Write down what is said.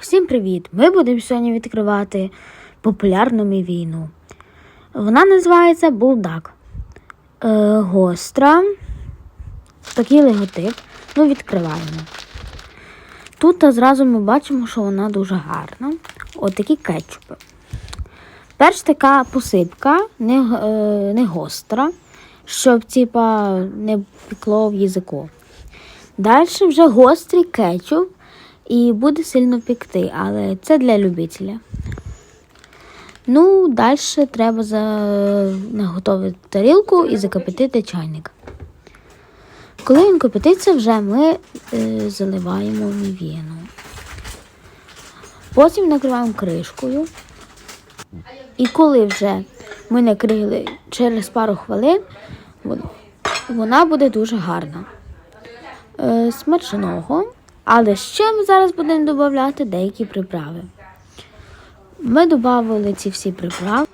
Всім привіт! Ми будемо сьогодні відкривати популярну мівіну. Вона називається Булдак. Е, гостра. Такий логотип. Ну, відкриваємо. Тут зразу ми бачимо, що вона дуже гарна. Отакі кетчупи. Перш така посипка, не, е, не гостра, щоб типа, не пекло в язику. Далі вже гострий кетчуп і буде сильно пекти, але це для любителя. Ну, далі треба за... наготовити тарілку і закипятити чайник. Коли він кипятиться, вже ми е, заливаємо мівіну. Потім накриваємо кришкою. І коли вже ми накрили через пару хвилин, вона буде дуже гарна. Е, смачного. Але ще ми зараз будемо додати деякі приправи. Ми додали ці всі приправи.